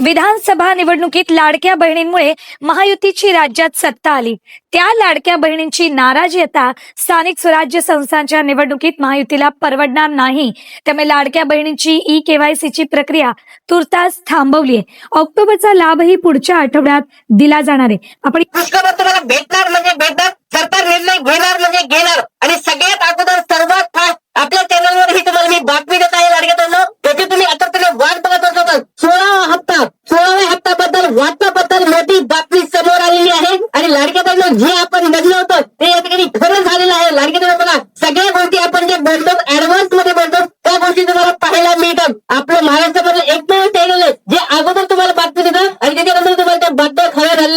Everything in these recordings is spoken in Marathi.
विधानसभा निवडणुकीत लाडक्या बहिणींमुळे महायुतीची राज्यात सत्ता आली. त्या लाडक्या बहिणींची नाराजी आता स्थानिक स्वराज्य संस्थांच्या निवडणुकीत महायुतीला परवडणार नाही. त्यामुळे लाडक्या बहिणींची ई केवायसीची प्रक्रिया तुर्तास थांबवली आहे. ऑक्टोबरचा लाभही पुढच्या आठवड्यात दिला जाणार आहे. आपण तुम्हाला भेटणार म्हणजे भेटणार सरकार निर्णय घेणार म्हणजे घेणार आणि सगळे अगोदर सर्वात फास्ट आपल्या चॅनलवर ही तुम्हाला मी बातमी देत आहे लाडक्यातून त्याची तुम्ही आता तुम्ही वाट बघत असता सोळावा हप्ता सोळाव्या हप्त्याबद्दल वाटपाबद्दल मोठी बातमी समोर आलेली आहे आणि लाडक्यातून जे आपण बघलं होतं ते या ठिकाणी खरं झालेलं आहे लाडक्यातून बघा सगळ्या गोष्टी आपण जे बोलतो ऍडव्हान्समध्ये बोलतो त्या गोष्टी तुम्हाला पाहायला मिळतात आपलं महाराष्ट्रामधलं एकमेव चॅनल आहे जे अगोदर तुम्हाला बातमी देतं आणि त्याच्यानंतर तुम्हाला त्या बातम्या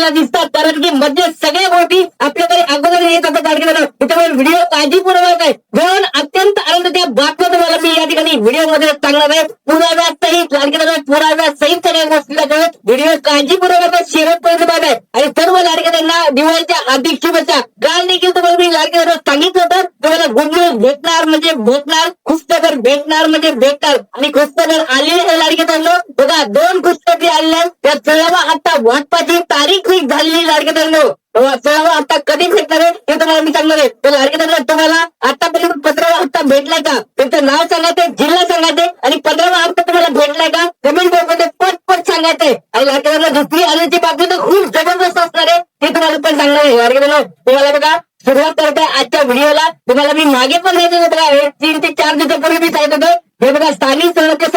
खऱ्या दिसतात. कारण की मध्ये सगळे गोष्टी आपल्याकडे अगोदर येत असतात. लाडक्यातून त्याच्यामुळे व्हिडिओ काळजीपूर्वक आहे. म्हणून अत्यंत आनंद त्या बातम्या तुम्हाला मी या ठिकाणी व्हिडिओमध्ये सांगणार आहे. पुराव्या सहित लाडकेदार पुराव्या सहित सगळ्या गोष्टी दाखवत व्हिडिओ काळजीपूर्वक शेवटपर्यंत बघाय आणि सर्व लाडकेदारांना दिवाळीच्या हार्दिक शुभेच्छा. काल देखील तुम्हाला मी लाडकेदार सांगितलं होतं. तुम्हाला गुड न्यूज भेटणार म्हणजे भेटणार खुस्तकर भेटणार म्हणजे भेटणार. आणि खुस्तकर आलेले आहे बघा दोन खुशखबरी आलेल्या त्या सर्व आता वाटपाची तारीख फिक्स झालेली लाडक्यांना सोळावा हप्ता कधी भेटणार आहे ते तुम्हाला मी सांगणार आहे. तर लाडक्यांना तुम्हाला आतापर्यंत पंधरावा हप्ता भेटलाय का? त्यांचं नाव सांगायचंय जिल्हा सांगायचंय आणि पंधरावा हप्ता तुम्हाला भेटलाय का? कमेंट बॉक्समध्ये पट पट सांगायचंय. आणि लाडक्यांना दुसरी आल्याची बातमी तर खूप जबरदस्त असणार आहे ते तुम्हाला पण सांगणार आहे. लाडक्यांना तुम्हाला बघा सुरुवात करतोय आजच्या व्हिडिओला. तुम्हाला मी मागे पण सांगितलं आहे तीन ते चार दिवसापूर्वी मी सांगितलं होतं. हे बघा स्थानिक स्वराज्य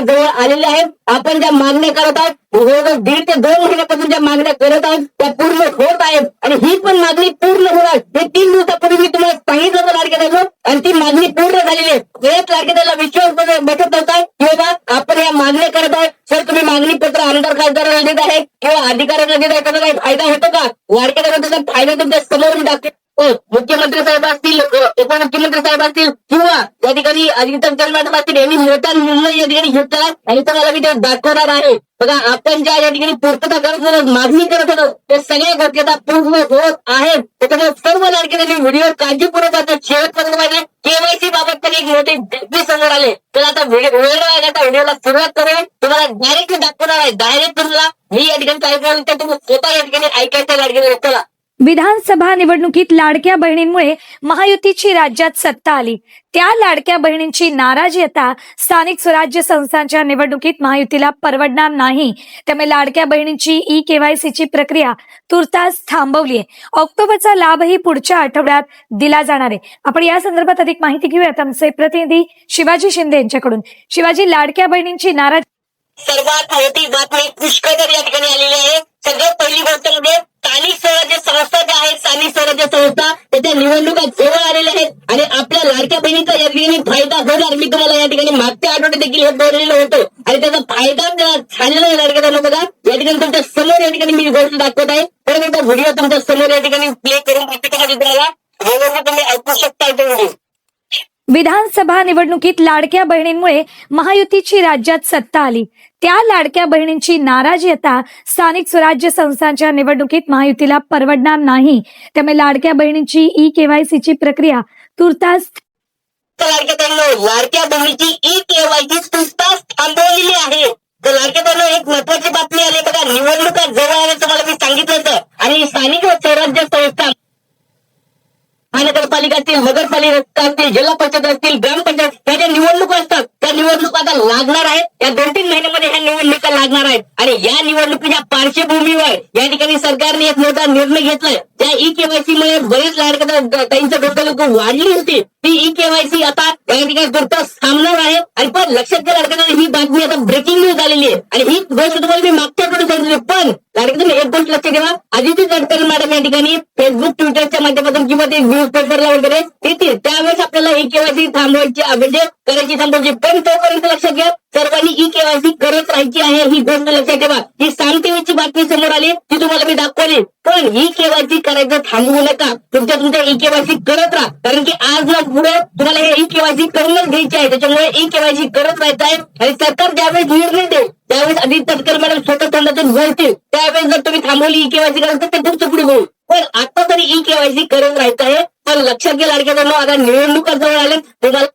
जवळ आलेले आहेत आपण ज्या मागण्या करत आहोत जवळजवळ दीड ते दोन महिन्यापासून ज्या मागण्या करत आहोत त्या पूर्ण होत आहेत. आणि ही पण मागणी पूर्ण होणार. हे तीन दिवसापूर्वी मी तुम्हाला सांगितलं होतं लाडक्याला. आणि ती मागणी पूर्ण झालेली आहे. एक लाडक्याला विश्वास बसत होता की बाबा आपण या मागण्या करत आहोत. सर तुम्ही मागणी पत्र आमदार खासदारांना देत आहे किंवा अधिकाऱ्यांना देत आहे त्याचा काही फायदा होतो का? लाडक्याला त्याचा फायदा तुमच्या समोरून दाखवे मुख्यमंत्री साहेब असतील उपमुख्यमंत्री साहेब असतील किंवा या ठिकाणी अजित मॅडम असतील यांनी मोठा निर्णय या ठिकाणी घेतला आणि तुम्हाला मी ते दाखवणार आहे. बघा आपण ज्या या ठिकाणी पूर्तता करत होतो मागणी करत होतो ते सगळ्या गोष्टी आता पूर्ण होत आहेत त्याच्यामुळे सर्व लाडक्यांनी व्हिडिओ काळजीपूर्वक आता शेवटपर्यंत पाहिजे केवायसी बाबत तरी एक मोठी बातमी समोर आले. तर आता व्हिडिओ वेळ आहे आता व्हिडिओला सुरुवात करूया. तुम्हाला डायरेक्ट दाखवणार आहे. डायरेक्ट तुम्हाला मी या ठिकाणी काय करणार तुम्ही स्वतः या ठिकाणी ऐकायचं लाडक्याने चला विधानसभा निवडणुकीत लाडक्या बहिणींमुळे महायुतीची राज्यात सत्ता आली. त्या लाडक्या बहिणींची नाराजी आता स्थानिक स्वराज्य संस्थांच्या निवडणुकीत महायुतीला परवडणार नाही. त्यामुळे लाडक्या बहिणींची ई केवायसीची प्रक्रिया तुर्तास थांबवली आहे. ऑक्टोबरचा लाभही पुढच्या आठवड्यात दिला जाणार आहे. आपण या संदर्भात अधिक माहिती घेऊयात आमचे प्रतिनिधी शिवाजी शिंदे यांच्याकडून. शिवाजी लाडक्या बहिणींची नाराजी सर्वात मोठी बातमी पुष्कळ या ठिकाणी आलेली आहे. सगळ्यात पहिली गोष्ट म्हणजे स्थानिक स्वराज्य संस्था ज्या आहेत स्थानिक स्वराज्य संस्था त्याच्या निवडणुका जवळ आलेल्या आहेत. आणि आपल्या लाडक्या बहिणीचा या ठिकाणी फायदा होणार मी तुम्हाला या ठिकाणी मागच्या आठवड्यात देखील हे बोललेलं होतं. आणि त्याचा फायदा झालेला आहे लाडक्या बघा या ठिकाणी तुमच्यासमोर या ठिकाणी मी गोष्ट दाखवत आहे. परत व्हिडिओ तुमच्यासमोर या ठिकाणी प्ले करून प्रत्येकाच्या तुम्हाला व्यवस्थित तुम्ही. ऐकू शकता तो व्हिडिओ विधानसभा निवडणुकीत लाडक्या बहिणींमुळे महायुतीची राज्यात सत्ता आली. त्या लाडक्या बहिणींची नाराजी आता स्थानिक स्वराज्य संस्थांच्या निवडणुकीत महायुतीला परवडणार नाही. त्यामुळे लाडक्या बहिणींची ई केवायसीची प्रक्रिया तुर्तास लाडक्या बहिणीची ई केवायसी तुर्तास थांबवलेली आहे तर लाडक्या बहिणींनो, एक महत्वाची बातमी आली बघा निवडणुका जवळ आल्या तुम्हाला मी सांगितलं होतं आणि स्थानिक स्वराज्य संस्था महानगरपालिका असतील नगरपालिका असतील जिल्हा परिषद असतील ग्रामपंचायत ह्या ज्या निवडणुका असतात. त्या निवडणूक आता लागणार आहेत या दोन तीन महिन्यामध्ये ह्या निवडणुका लागणार आहेत. आणि या निवडणुकीच्या पार्श्वभूमीवर या ठिकाणी सरकारने एक मोठा निर्णय घेतलाय. त्या ई केवायसी मुळे बरेच लाडक्या डोकं लोक वाढली होती. ती ई केवायसी आता या ठिकाणी तुर्तास थांबणार आहे. आणि पण लक्षात घ्या लाडक्या ही बातमी आता ब्रेकिंग न्यूज आलेली आहे. आणि ही गोष्ट तुम्हाला मी मागच्या कडून सांगितली पण लाडक्या एक गोष्ट लक्ष ठेवा. आदित्य गडकरी मॅडम या ठिकाणी फेसबुक ट्विटरच्या माध्यमातून किंवा ते न्यूज पेपरला वगैरे येतील त्यावेळेस आपल्याला ई केवायसी थांबवायची म्हणजे करायची थांबवायची पण तोपर्यंत लक्षात घ्या. सर्वांनी ई केवायसी करत राहायची आहे ही गोष्ट लक्षात ठेवा. ही सांगतेची बातमी समोर आली ती तुम्हाला मी दाखवली. पण ही केवायसी करायचं थांबवू नका. तुमच्या तुमच्या ई केवायसी करत राहा. कारण की आज ना पुढे तुम्हाला हे ई केवायसी करूनच घ्यायची आहे. त्याच्यामुळे ई केवायसी करत राहायचं आहे. आणि सरकार ज्यावेळेस निर्णय देईल त्यावेळेस आधी तटकर मॅडम स्वतः तोंडातून बोलतील. त्यावेळेस जर तुम्ही थांबवली ई केवायसी करायचं तर ते तुमचं पुढे होईल. पण आता तरी ई केवायसी करत राहायचं आहे. पण लक्षात घ्या लाडक्या आता निवडणुका जवळ आल्या तुम्हाला